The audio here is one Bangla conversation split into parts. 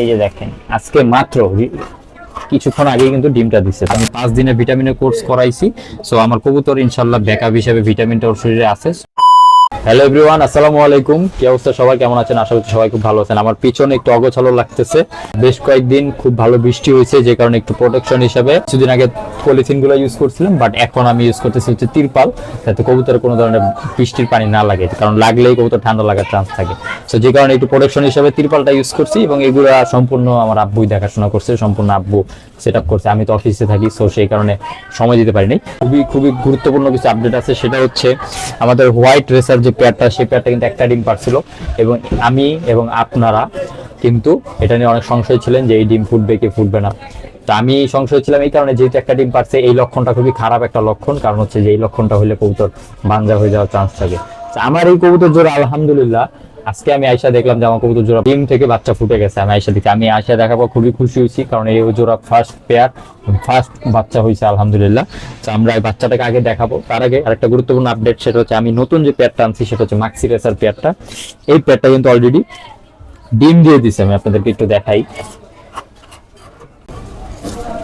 এই যে দেখেন, আজকে মাত্র কিছুক্ষণ আগে কিন্তু ডিমটা দিচ্ছে আমি পাঁচ দিনের ভিটামিনের কোর্স করাইছি। সো আমার কবুতর ইনশাল্লাহ ব্যাকআপ হিসেবে ভিটামিনটা ওর শরীরে আছে। হ্যালো এভরিওয়ান আসসালামু আলাইকুম। কি অবস্থা? সবাই কেমন আছেন? আশা করছি সবাই খুব ভালো আছেন। আমার পিছনে একটু অগোছালো লাগতেছে। বেশ কয়েকদিন খুব ভালো বৃষ্টি হয়েছে, যে কারণে একটু প্রোটেকশন হিসেবে। কিছুদিন আগে পলিথিনগুলো ইউজ করছিলাম বাট এখন আমি ইউজ করতেছি হচ্ছে তিরপাল। যাতে কবুতরের কোনো ধরনের বৃষ্টির পানি না লাগে, কারণ লাগলেই কবুতর ঠান্ডা লাগার চান্স থাকে। তো যে কারণে একটু প্রোটেকশন হিসেবে তিরপালটা ইউজ করছি, এবং এগুলো সম্পূর্ণ আমার আব্বুই দেখাশোনা করছে, সম্পূর্ণ আব্বু সেট করছে। আমি তো অফিসে থাকি সো সেই কারণে সময় দিতে পারিনি। খুবই খুবই গুরুত্বপূর্ণ কিছু আপডেট আছে, সেটা হচ্ছে আমাদের হোয়াইট রেসার যে পেয়ারটা, সেই পেয়ারটা কিন্তু একটা ডিম পারছিল এবং আমি এবং আপনারা কিন্তু এটা নিয়ে অনেক সংশয় ছিলেন যে এই ডিম ফুটবে কি ফুটবে না। তো আমি সংশয় ছিলাম এই কারণে, যেহেতু একটা ডিম পারছে এই লক্ষণটা খুবই খারাপ একটা লক্ষণ। কারণ হচ্ছে যে এই লক্ষণটা হলে কবুতর বাঞ্জা হয়ে যাওয়ার চান্স থাকে। আমার এই কবুতর জোর আলহামদুলিল্লাহ আজকে আমি আয়সা দেখলাম আমার কবুতর জোড়া ডিম থেকে বাচ্চা ফুটে গেছে। আমি আয়সা দেখি আমি আয়সা দেখাবো, খুবই খুশি হয়েছি, কারণ এই জোড়া ফার্স্ট পেয়ার ফার্স্ট বাচ্চা হয়েছে, আলহামদুলিল্লাহ। তো আমরা এই বাচ্চাটাকে আগে দেখাবো। তার আগে আরেকটা গুরুত্বপূর্ণ আপডেট সেটা হচ্ছে আমি নতুন যে পেয়ারটা আনছি, সেটা হচ্ছে মাক্সি রেসার পেয়ারটা এই পেয়ারটা কিন্তু অলরেডি ডিম দিয়ে দিছে, আমি আপনাদেরকে একটু দেখাই।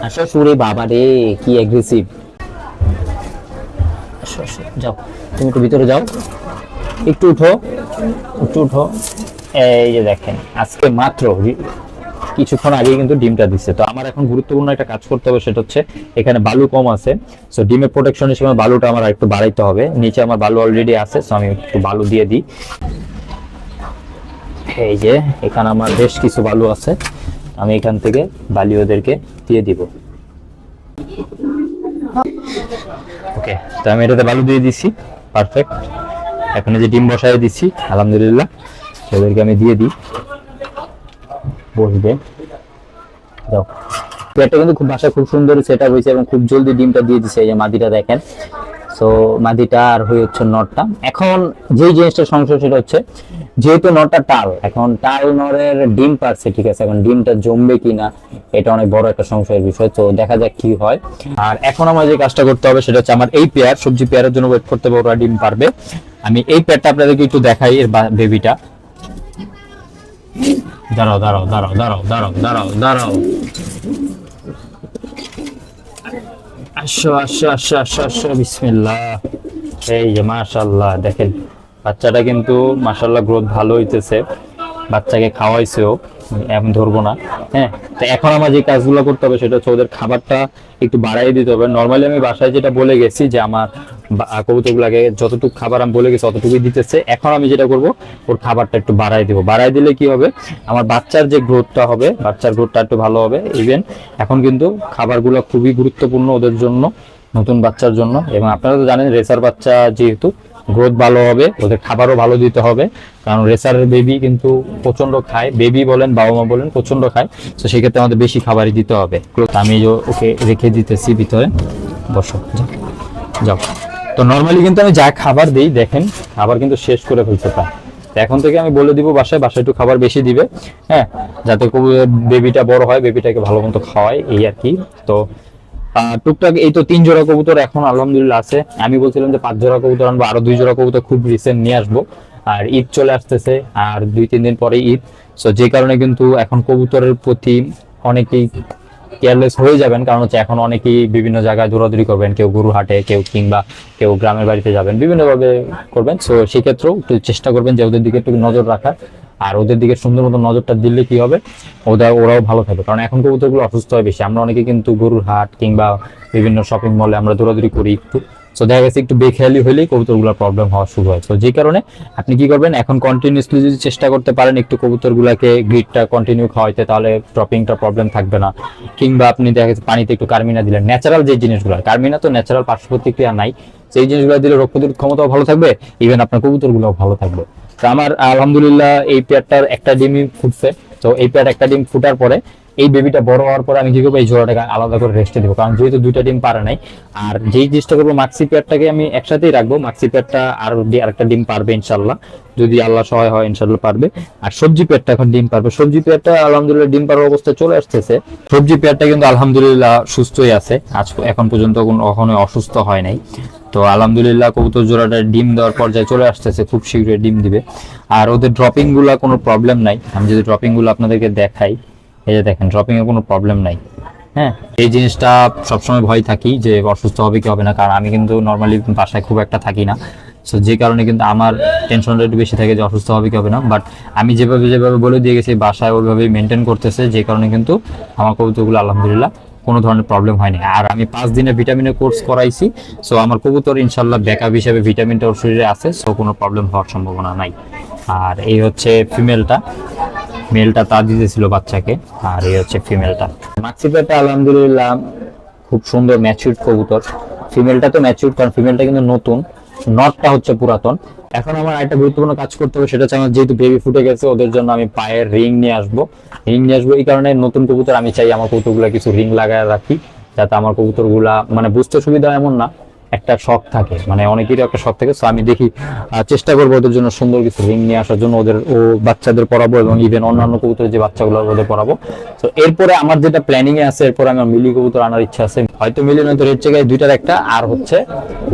আসো সুরে বাবা রে, কি অ্যাগ্রেসিভ আসো, যাও, তুমি একটু ভিতরে যাও। একটু উঠো। একটু উঠো। এই যে দেখেন, আজকে মাত্র কিছুক্ষণ আগে কিন্তু ডিমটা দিচ্ছে তো আমার এখন গুরুত্বপূর্ণ একটা কাজ করতে হবে, সেটা হচ্ছে এখানে বালু কম আছে। সো ডিমের প্রোটেকশন হিসেবে বালুটা আমার একটু বাড়াইতে হবে। নিচে আমার বালু অলরেডি আছে সো আমি একটু বালু দিয়ে দিই। এই যে, এখানে আমার বেশ কিছু বালু আছে। আমি এখান থেকে বালি ওদেরকে দিয়ে দিব। ওকে তো আমি এটাতে বালু দিয়ে দিছি। পারফেক্ট এখন যে ডিম বসায় দিচ্ছি, আলহামদুলিল্লাহ ওদেরকে আমি দিয়ে দিই। বসবে। যাও। পেটটা কিন্তু খুব বাসা খুব সুন্দর সেট আপ হয়েছে এবং খুব জলদি ডিমটা দিয়ে দিছে, এই যে মাদিটা দেখেন। সো মাদিটা আর হয়ে হচ্ছে নটটা। এখন যেই জিনিসটা সমস্যা সেটা হচ্ছে, যেহেতু নটটা টাল, এখন টাল নরের ডিম পারছে, ঠিক আছে? এখন ডিমটা জমবে কিনা, এটা অনেক বড় একটা সংশয়ের বিষয়। তো দেখা যাক কি হয়। আর এখন আমার যে কাজটা করতে হবে, সেটা হচ্ছে আমার এই পেয়ার, সবজি পেয়ারের জন্য ওয়েট করতে হবে, ওরা ডিম পারবে। আমি এই পেয়ারটা আপনাদেরকে একটু দেখাই এর বেবিটা দাঁড়াও দাঁড়াও দাঁড়াও দাঁড়াও দাঁড়াও দাঁড়াও দাঁড়াও। আসো আসো আসো আসো আসো এই যে মাশাল্লাহ দেখেন, বাচ্চাটা কিন্তু মাশাল্লাহ গ্রোথ ভালো হইতেছে। বাচ্চাকে খাওয়াইছেও। আমি ধরবো না। হ্যাঁ তো এখন আমার যে কাজগুলো করতে হবে সেটা হচ্ছে ওদের খাবারটা একটু বাড়াই দিতে হবে। নর্মালি আমি বাসায় যেটা বলে গেছি যে আমার কবুতরগুলোকে যতটুকু খাবার আমি বলে গেছি অতটুকুই দিতেছে। এখন আমি যেটা করব, ওর খাবারটা একটু বাড়াই দিব। বাড়াই দিলে কি হবে? আমার বাচ্চার যে গ্রোথটা হবে, বাচ্চার গ্রোথটা একটু ভালো হবে। ইভেন এখন কিন্তু খাবারগুলো খুবই গুরুত্বপূর্ণ ওদের জন্য, নতুন বাচ্চার জন্য। এবং আপনারা তো জানেন, রেসার বাচ্চা যেহেতু গ্রোথ ভালো হবে, ওদের খাবারও ভালো দিতে হবে। কারণ রেসারের বেবি কিন্তু প্রচণ্ড খায়, বেবি বলেন, বাবা মা বলেন প্রচণ্ড খায়। তো সেক্ষেত্রে আমাদের বেশি খাবারই দিতে হবে। আমি ওকে রেখে দিতেছি ভিতরে, বসো, যাও তো নর্মালি কিন্তু আমি যা খাবার দিই, দেখেন, খাবার কিন্তু শেষ করে ফেলছে তা তো এখন থেকে আমি বলে দিব বাসায় বাসায় একটু খাবার বেশি দিবে হ্যাঁ যাতে বেবিটা বড় হয়, বেবিটাকে ভালো মতো খাওয়ায়, এই আর কি। তো টুকটাক এই তো তিন জোড়া কবুতর এখন আলহামদুলিল্লাহ আছে। আমি বলছিলাম যে পাঁচ জোড়া কবুতর আনব, আরও দুই জোড়া কবুতর খুব রিসেন্ট নিয়ে আসব। আর ঈদ চলে আসতেছে, আর দুই তিন দিন পরে ঈদ। সো যে কারণে কিন্তু এখন কবুতরের প্রতি অনেকেই কেয়ারলেস হয়ে যাবেন। কারণ হচ্ছে এখন অনেকেই বিভিন্ন জায়গায় দৌড়াদৌড়ি করবেন, কেউ গরু হাটে কেউ কিংবা কেউ গ্রামের বাড়িতে যাবেন, বিভিন্নভাবে করবেন। সো সেক্ষেত্রেও একটু চেষ্টা করবেন যে ওদের দিকে একটু নজর রাখার। আর ওদের দিকে সুন্দর মতো নজরটা দিলে কি হবে? ওদের, ওরাও ভালো থাকবে। কারণ এখন কবুতরগুলো অসুস্থ হয় বেশি। আমরা অনেকে কিন্তু গরুর হাট কিংবা বিভিন্ন শপিং মলে আমরা দৌড়াদৌড়ি করি একটু। সো দেখা গেছে একটু বেখেয়ালি হলেই কবুতরগুলোর প্রবলেম হওয়া শুরু হয়। তো যে কারণে আপনি কি করবেন? এখন কন্টিনিউসলি যদি চেষ্টা করতে পারেন একটু কবুতরগুলোকে গ্রিডটা কন্টিনিউ খাওয়াইতে, তাহলে ড্রপিংটা প্রবলেম থাকবে না। কিংবা আপনি দেখা গেছে পানিতে একটু কার্মিনা দিলেন। ন্যাচারাল যে জিনিসগুলো, কার্মিনা তো ন্যাচারাল পার্শ্ব প্রতিক্রিয়া নাই। সেই জিনিসগুলো দিলে রোগ প্রতিরোধ ক্ষমতাও ভালো থাকবে। ইভেন আপনার কবুতরগুলোও ভালো থাকবে। তো আমার আলহামদুলিল্লাহ এই পেয়ারটার একটা ডিমই ফুটছে। তো এই পেয়ার একটা ডিম ফুটার পরে এই বেবিটা বড় হওয়ার পরে আমি কি করব, এই জোড়াটাকে আলাদা করে রেস্টে দেবো। কারণ যেহেতু দুইটা ডিম পারে নাই, আর যেই জিনিসটা করব মাক্সি পেয়ারটাকে আমি একসাথেই রাখব। মাক্সি পেয়ারটা আর আরেকটা ডিম পারবে ইনশাল্লাহ যদি আল্লাহ সহায় হয় ইনশাল্লাহ পারবে। আর সবজি পেয়ারটা এখন ডিম পারবে। সবজি পেয়ারটা আলহামদুলিল্লাহ ডিম পারার অবস্থায় চলে আসতেছে। সবজি পেয়ারটা কিন্তু আলহামদুলিল্লাহ সুস্থই আছে। আজ এখন পর্যন্ত কোনো কখনোই অসুস্থ হয় নাই। তো আলহামদুলিল্লাহ কবুতর জোড়াটা ডিম দেওয়ার পর্যায়ে চলে আসতেছে, খুব শীঘ্রই ডিম দিবে। আর ওদের ড্রপিংগুলা কোনো প্রবলেম নাই। আমি যদি ড্রপিংগুলো আপনাদেরকে দেখাই, এই যে দেখেন ড্রপিং এর কোনো প্রবলেম নাই। হ্যাঁ? এই জিনিসটা সবসময় ভয় থাকি যে অসুস্থ হবে কি হবে না, কারণ আমি কিন্তু নর্মালি বাসায় খুব একটা থাকি না। সো যে কারণে কিন্তু আমার টেনশনটা একটু বেশি থাকে যে অসুস্থ হবে কি হবে না। বাট আমি যেভাবে যেভাবে বলে দিয়ে গেছি, বাসায় ওইভাবেই মেনটেন করতেছে, যে কারণে কিন্তু আমার কবুতরগুলো আলহামদুলিল্লাহ কোনো ধরনের প্রবলেম হয়নি। আর আমি পাঁচ দিনে ভিটামিনের কোর্স করাইছি সো আমার কবুতর ইনশাল্লাহ ব্যাকআপ হিসেবে ভিটামিনটা ওর শরীরে আছে সো কোনো প্রবলেম হওয়ার সম্ভাবনা নাই। আর এই হচ্ছে ফিমেলটা মেলটা তা দিতেছিল বাচ্চাকে, আর এই হচ্ছে ফিমেলটা মাক্সিপেটা আলহামদুলিল্লাহ খুব সুন্দর ম্যাচিউর কবুতর। ফিমেলটা তো ম্যাচিউর কারণ ফিমেলটা কিন্তু নতুন। নটটা হচ্ছে পুরাতন। এখন আমার একটা গুরুত্বপূর্ণ কাজ করতে হবে, সেটা হচ্ছে আমার যেহেতু বেবি ফুটে গেছে, ওদের জন্য আমি পায়ের রিং নিয়ে আসব। রিং নিয়ে আসব এই কারণে নতুন কবুতর আমি চাই, আমার কবুতরগুলো কিছু রিং লাগায় রাখি, যাতে আমার কবুতরগুলা মানে বুঝতে সুবিধা এমন না। একটা শখ থাকে। মানে অনেকেরই একটা শখ থাকে। তো আমি দেখি চেষ্টা করব ওদের জন্য সুন্দর কিছু রিং নিয়ে আসার জন্য ওদের ও বাচ্চাদের পড়াবো এবং ইভেন অন্যান্য কবুতর যে বাচ্চাগুলো ওদের পড়াবো। তো এরপরে আমার যেটা প্ল্যানিং এ আছে, এরপরে আমার মিলি কবুতর আনার ইচ্ছা আছে। হয়তো মিলি নয়তো রেড চেকায় দুইটার একটা, আর হচ্ছে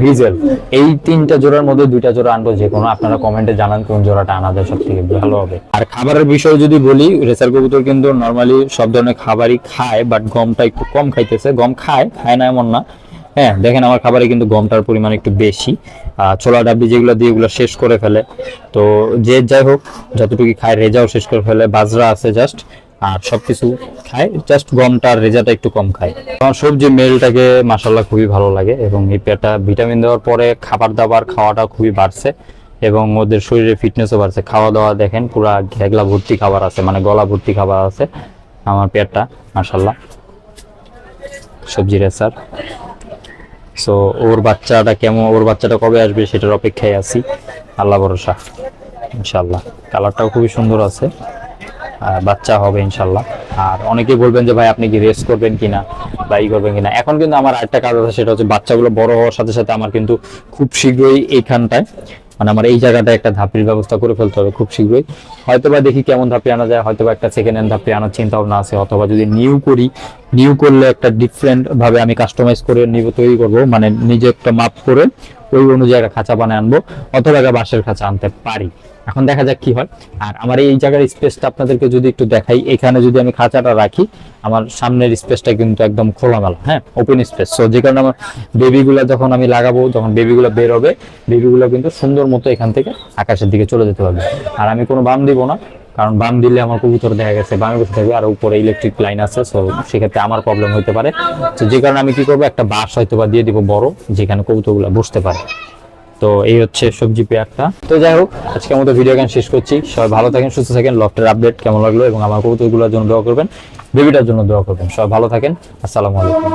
ভিজেল এই তিনটা জোড়ার মধ্যে দুইটা জোড়া আনব যে কোনো, আপনারা কমেন্টে জানান কোন জোড়াটা আনা যায় সব থেকে ভালো হবে। আর খাবারের বিষয়ে যদি বলি, রেসার কবুতর কিন্তু নর্মালি সব ধরনের খাবারই খায় বাট গমটা একটু কম খাইতেছে। গম খায় খায় না এমন না। হ্যাঁ দেখেন আমার খাবারে কিন্তু গমটার পরিমাণ একটু বেশি। ছোলা, ডাবলি যেগুলো দিয়ে ওগুলো শেষ করে ফেলে। তো যে যাই হোক, যতটুকু খায় রেজাও শেষ করে ফেলে, বাজরা আছে জাস্ট আর সবকিছু খায় জাস্ট গমটা রেজাটা একটু কম খায়। আমার সবজি মেলটাকে মাসাল্লাহ খুবই ভালো লাগে এবং এই পেটা ভিটামিন দেওয়ার পরে খাবার দাবার খাওয়াটা খুবই বাড়ছে এবং ওদের শরীরে ফিটনেসও বাড়ছে। খাওয়া দাওয়া দেখেন, পুরা ঘেগলা ভর্তি খাবার আছে মানে গলা ভর্তি খাবার আছে আমার পেটটা মাসাল্লাহ সবজি রেসার। সো ওর বাচ্চাটা কেমন, ওর বাচ্চাটা কবে আসবে সেটার অপেক্ষায় আছি। আল্লাহ ভরসা ইনশাল্লাহ কালারটাও খুবই সুন্দর আছে। আর বাচ্চা হবে ইনশাল্লাহ আর অনেকেই বলবেন যে, ভাই, আপনি কি রেস করবেন কিনা বা ই করবেন কিনা? এখন কিন্তু আমার আরেকটা কাজ আছে, সেটা হচ্ছে বাচ্চাগুলো বড় হওয়ার সাথে সাথে আমার কিন্তু খুব শীঘ্রই এইখানটায় মানে আমার এই জায়গাটা একটা ধাপির ব্যবস্থা করে ফেলতে হবে, খুব শীঘ্রই। হয়তোবা দেখি কেমন ধাপি আনা যায়, হয়তোবা একটা সেকেন্ড হ্যান্ড ধাপি আনার চিন্তা ভাবনা আছে, অথবা যদি নিউ করি নিউ করলে একটা ডিফারেন্ট ভাবে আমি কাস্টমাইজ করে নিব তৈরি করব মানে নিজে একটা মাপ করে ওই অনুযায়ী একটা খাঁচা বানিয়ে আনব অথবা একটা বাঁশের খাঁচা আনতে পারি। এখন দেখা যাক কি হয়। আর আমার এই জায়গার স্পেসটা আপনাদেরকে যদি একটু দেখাই, এখানে যদি আমি খাঁচাটা রাখি, আমার সামনের স্পেসটা কিন্তু একদম খোলামেলা হ্যাঁ ওপেন স্পেস সো যে কারণে আমার বেবিগুলো যখন আমি লাগাবো, যখন বেবিগুলো বের হবে বেবিগুলো কিন্তু সুন্দর মতো এখান থেকে আকাশের দিকে চলে যেতে পারবে। আর আমি কোনো বাম দিব না কারণ বাম দিলে আমার কবুতর দেখা গেছে বামে বসে থাকবে আর উপরে ইলেকট্রিক লাইন আছে সো সেক্ষেত্রে আমার প্রবলেম হতে পারে। তো যে কারণে আমি কি করব, একটা বাস হয়তো বা দিয়ে দিব বড়, যেখানে কবুতরগুলো বসতে পারে। তো এই হচ্ছে সবজি পেয়ারটা। তো যাই হোক আজকে আমাদের ভিডিও গান শেষ করছি। সবাই ভালো থাকেন, সুস্থ থাকেন, লফটের আপডেট কেমন লাগল এবং আমার কবুতরগুলোর জন্য দোয়া করবেন, বেবিটার জন্য দোয়া করবেন। সবাই ভালো থাকেন, আসসালামু আলাইকুম।